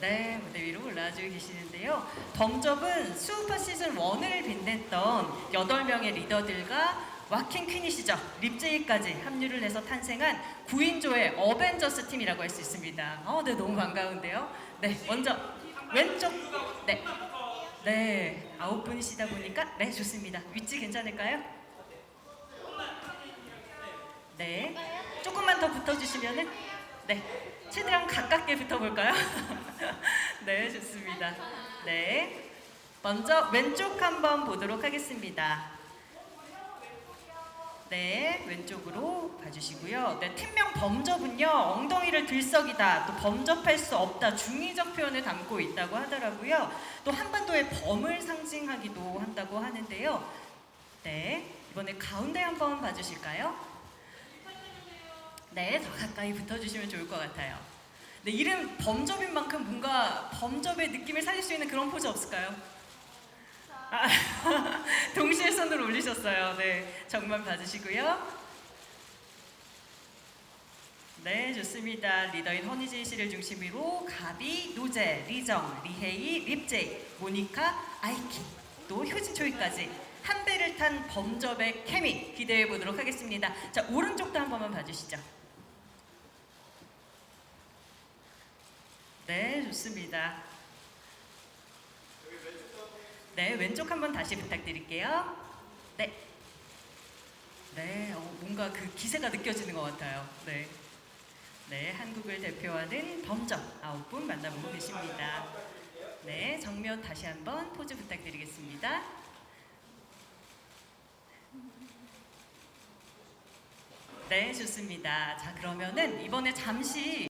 네, 무대 위로 올라와주고 계시는데요. 범접은 슈퍼 시즌 1을 빛냈던 8명의 리더들과 와킹 퀸이시죠. 립제이까지 합류를 해서 탄생한 9인조의 어벤져스 팀이라고 할 수 있습니다. 어, 네, 너무 반가운데요. 네, 먼저 왼쪽. 네. 네, 아홉 분이시다 보니까 네, 좋습니다. 위치 괜찮을까요? 네. 조금만 더 붙어주시면은 네. 최대한 가깝게 붙어볼까요? 네, 좋습니다. 네. 먼저 왼쪽 한번 보도록 하겠습니다. 네, 왼쪽으로 봐주시고요. 네, 팀명 범접은요, 엉덩이를 들썩이다, 또 범접할 수 없다, 중의적 표현을 담고 있다고 하더라고요. 또 한반도의 범을 상징하기도 한다고 하는데요. 네, 이번에 가운데 한번 봐주실까요? 네, 더 가까이 붙어주시면 좋을 것 같아요. 네, 이름 범접인 만큼 뭔가 범접의 느낌을 살릴 수 있는 그런 포즈 없을까요? 아, 동시에 손을 올리셨어요. 네, 정면 봐주시고요. 네, 좋습니다. 리더인 허니제이 씨를 중심으로 가비, 노제, 리정, 리헤이, 립제이, 모니카, 아이키, 또 효진 초이까지 한 배를 탄 범접의 케미 기대해 보도록 하겠습니다. 자, 오른쪽도 한 번만 봐주시죠. 네, 좋습니다. 네, 왼쪽 한번 다시 부탁드릴게요. 네. 네, 어, 뭔가 그 기세가 느껴지는 것 같아요. 네. 네, 한국을 대표하는 범접 아홉 분 만나보고 계십니다. 네, 정면 다시 한번 포즈 부탁드리겠습니다. 네, 좋습니다. 자, 그러면은 이번에 잠시